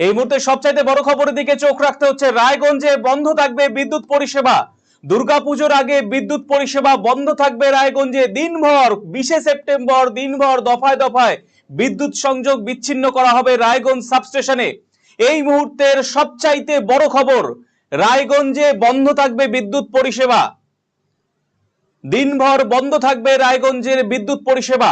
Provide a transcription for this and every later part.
এই মুহূর্তে সবচাইতে বড় খবরের দিকে চোখ রাখতে হচ্ছে রায়গঞ্জে বন্ধ থাকবে বিদ্যুৎ পরিষেবা। দুর্গাপুজোর আগে বিদ্যুৎ পরিষেবা বন্ধ থাকবে রায়গঞ্জে। দিনভর, বিশে সেপ্টেম্বর দিনভর দফায় দফায় বিদ্যুৎ সংযোগ বিচ্ছিন্ন করা হবে রায়গঞ্জ সাবস্টেশনে। এই মুহূর্তের সবচাইতে বড় খবর, রায়গঞ্জে বন্ধ থাকবে বিদ্যুৎ পরিষেবা। দিনভর বন্ধ থাকবে রায়গঞ্জের বিদ্যুৎ পরিষেবা।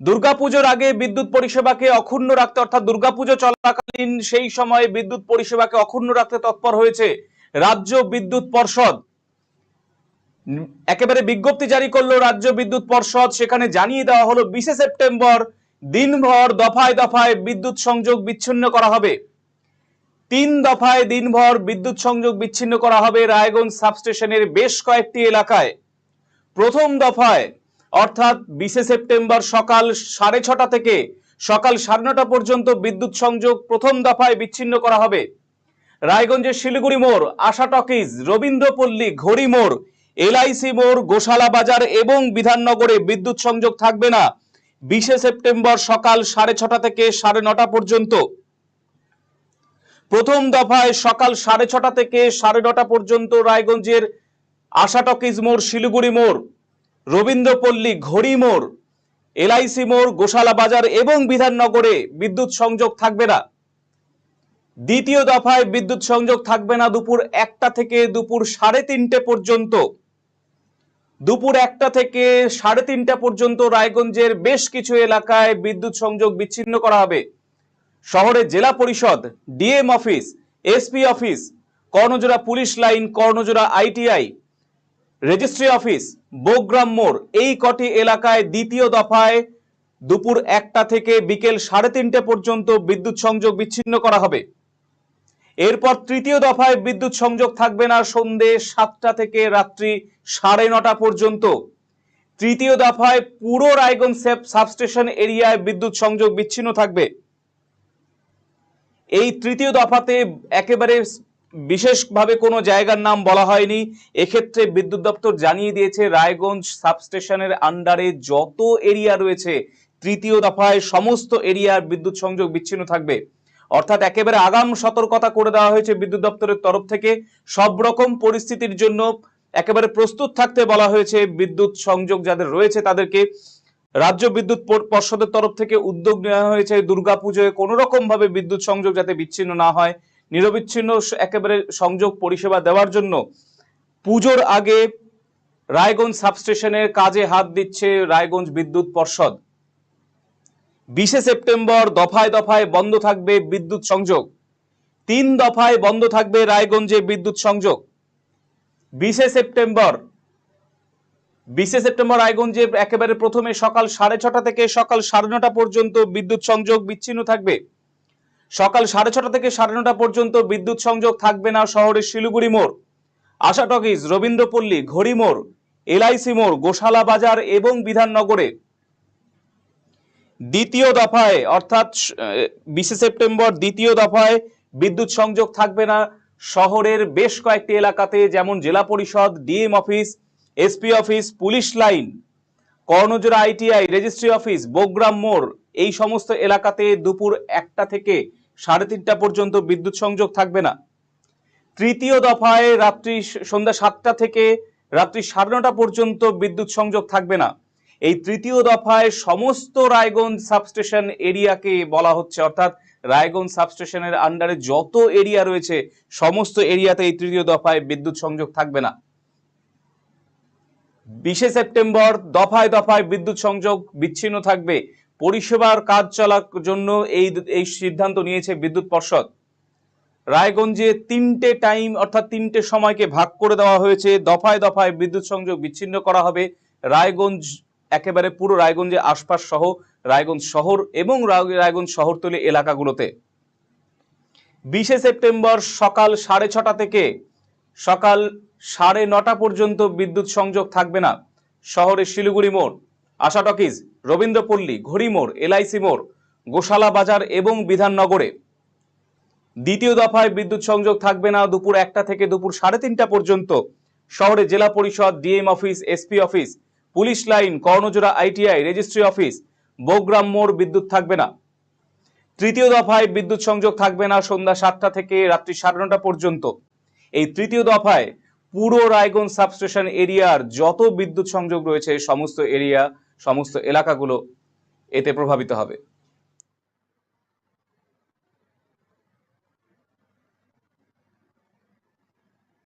দুর্গাপুজোর আগে বিদ্যুৎ পরিষেবাকে অক্ষুণ্ণ রাখতে, অর্থাৎ দুর্গাপুজো চলাকালীন সেই সময়ে বিদ্যুৎ পরিষেবাকে অক্ষুণ্ণ রাখতে তৎপর হয়েছে রাজ্য বিদ্যুৎ পর্ষদ। একেবারে বিজ্ঞপ্তি জারি করল রাজ্য বিদ্যুৎ পর্ষদ, সেখানে জানিয়ে দেওয়া হলো বিশে সেপ্টেম্বর দিনভর দফায় দফায় বিদ্যুৎ সংযোগ বিচ্ছিন্ন করা হবে। তিন দফায় দিনভর বিদ্যুৎ সংযোগ বিচ্ছিন্ন করা হবে রায়গঞ্জ সাবস্টেশনের বেশ কয়েকটি এলাকায়। প্রথম দফায় অর্থাৎ বিশে সেপ্টেম্বর সকাল সাড়ে ছটা থেকে সকাল সাড়ে নটা পর্যন্ত বিদ্যুৎ সংযোগ প্রথম দফায় বিচ্ছিন্ন করা হবে। রায়গঞ্জের শিলিগুড়ি মোড়, আশা টকিজ, রবীন্দ্রপল্লী, ঘড়ি মোড়, এলআইসি মোড়, গোশালা বাজার এবং বিধাননগরে বিদ্যুৎ সংযোগ থাকবে না বিশে সেপ্টেম্বর সকাল সাড়ে ছটা থেকে সাড়ে নটা পর্যন্ত। প্রথম দফায় সকাল সাড়ে ছটা থেকে সাড়ে নটা পর্যন্ত রায়গঞ্জের আশা টকিজ মোড়, শিলিগুড়ি মোড় রবীন্দ্রপল্লী ঘড়ি মোড়, এলআইসি মোড়, গোশালা বাজার এবং বিধাননগরে বিদ্যুৎ সংযোগ থাকবে না। দ্বিতীয় দফায় বিদ্যুৎ সংযোগ থাকবে না দুপুর একটা থেকে দুপুর সাড়ে তিনটে পর্যন্ত। দুপুর একটা থেকে সাড়ে তিনটা পর্যন্ত রায়গঞ্জের বেশ কিছু এলাকায় বিদ্যুৎ সংযোগ বিচ্ছিন্ন করা হবে। শহরে জেলা পরিষদ, DM office, SP office, Karnajora police line, Karnajora ITI registry office, Bogram মোড়, এই কটি এলাকায় দ্বিতীয় দফায় দুপুর একটা থেকে বিকেল সাড়ে তিনটে পর্যন্ত বিদ্যুৎ সংযোগ বিচ্ছিন্ন করা হবে। এরপর তৃতীয় দফায় বিদ্যুৎ সংযোগ থাকবে না সন্ধে সাতটা থেকে রাত্রি সাড়ে নটা পর্যন্ত। তৃতীয় দফায় পুরো রায়গঞ্জ সেব- সাবস্টেশন এরিয়ায় বিদ্যুৎ সংযোগ বিচ্ছিন্ন থাকবে। এই তৃতীয় দফাতে একেবারে বিশেষভাবে কোনো জায়গার নাম বলা হয়নি। এক্ষেত্রে বিদ্যুৎ দপ্তর জানিয়ে দিয়েছে, রায়গঞ্জ সাবস্টেশনের আন্ডারে যত এরিয়া রয়েছে, তৃতীয় দফায় সমস্ত এরিয়ার বিদ্যুৎ সংযোগ বিচ্ছিন্ন থাকবে। অর্থাৎ একেবারে আগাম সতর্কতা করে দেওয়া হয়েছে বিদ্যুৎ দপ্তরের তরফ থেকে। সব রকম পরিস্থিতির জন্য একেবারে প্রস্তুত থাকতে বলা হয়েছে বিদ্যুৎ সংযোগ যাদের রয়েছে তাদেরকে। রাজ্য বিদ্যুৎ পর্ষদের তরফ থেকে উদ্যোগ নেওয়া হয়েছে, দুর্গাপুজোয় কোনো রকম ভাবে বিদ্যুৎ সংযোগ যাতে বিচ্ছিন্ন না হয়। নিরবিচ্ছিন্ন একেবারে সংযোগ পরিষেবা দেওয়ার জন্য পুজোর আগে রায়গঞ্জ সাবস্টেশনের কাজে হাত দিচ্ছে রায়গঞ্জ বিদ্যুৎ পর্ষদ। বিশে সেপ্টেম্বর দফায় দফায় বন্ধ থাকবে বিদ্যুৎ সংযোগ। তিন দফায় বন্ধ থাকবে রায়গঞ্জে বিদ্যুৎ সংযোগ। বিশে সেপ্টেম্বর বিশে সেপ্টেম্বর রায়গঞ্জে একেবারে প্রথমে সকাল সাড়ে ছটা থেকে সকাল সাড়ে নটা পর্যন্ত বিদ্যুৎ সংযোগ বিচ্ছিন্ন থাকবে। সকাল সাড়ে ছটা থেকে সাড়ে নটা পর্যন্ত বিদ্যুৎ সংযোগ থাকবে না শহরের শিলিগুড়ি মোড়। আশা টকিজ, রবীন্দ্রপল্লী, ঘড়ি মোড়, এলআইসি মোড়, গোশালা বাজার এবং বিধাননগরে। দ্বিতীয় দফায়, অর্থাৎ বিশে সেপ্টেম্বর দ্বিতীয় দফায় বিদ্যুৎ সংযোগ থাকবে না শহরের বেশ কয়েকটি এলাকাতে, যেমন জেলা পরিষদ, DM office, SP office, police line, Karnajora ITI, registry office, Bogram মোড় এই সমস্ত এলাকাতে দুপুর একটা থেকে সাড়ে তিনটা পর্যন্ত বিদ্যুৎ সংযোগ থাকবে না। তৃতীয় দফায় রাত্রি সন্ধ্যা সাতটা থেকে রাত্রি সাড়ে নটা পর্যন্ত বিদ্যুৎ সংযোগ থাকবে না। এই তৃতীয় দফায় সমস্ত রায়গঞ্জ সাবস্টেশন এরিয়াকে বলা হচ্ছে, অর্থাৎ রায়গঞ্জ সাবস্টেশনের আন্ডারে যত এরিয়া রয়েছে, সমস্ত এরিয়াতে এই তৃতীয় দফায় বিদ্যুৎ সংযোগ থাকবে না। বিশে সেপ্টেম্বর দফায় দফায় বিদ্যুৎ সংযোগ বিচ্ছিন্ন থাকবে। পরিষেবার কাজ চলার জন্য এই এই সিদ্ধান্ত নিয়েছে বিদ্যুৎ পর্ষদ। রায়গঞ্জে তিনটে টাইম অর্থাৎ তিনটে সময়কে ভাগ করে দেওয়া হয়েছে। দফায় দফায় বিদ্যুৎ সংযোগ বিচ্ছিন্ন করা হবে। রায়গঞ্জ, একেবারে পুরো রায়গঞ্জের আশপাশ সহ রায়গঞ্জ শহর এবং রায়- রায়গঞ্জ শহরতলি এলাকাগুলোতে। বিশে সেপ্টেম্বর সকাল সাড়ে ছটা থেকে সকাল সাড়ে নটা পর্যন্ত বিদ্যুৎ সংযোগ থাকবে না। শহরের শিলিগুড়ি মোড়। আশা টকিজ রবীন্দ্রপল্লী ঘড়ি মোড় এলআইসি মোড়, গোশালা বাজার এবং বিধাননগরে। দ্বিতীয় দফায় বিদ্যুৎ সংযোগ থাকবে না দুপুর একটা থেকে দুপুর সাড়ে তিনটা পর্যন্ত। শহরে জেলা পরিষদ, DM office, SP office, police line, Karnajora ITI, registry office, Bogram মোড় বিদ্যুৎ থাকবে না। তৃতীয় দফায় বিদ্যুৎ সংযোগ থাকবে না সন্ধ্যা সাতটা থেকে রাত্রি সাড়ে নটা পর্যন্ত। এই তৃতীয় দফায় পুরো রায়গঞ্জ সাবস্টেশন এরিয়ার যত বিদ্যুৎ সংযোগ রয়েছে সমস্ত এরিয়া, সমস্ত এলাকাগুলো এতে প্রভাবিত হবে।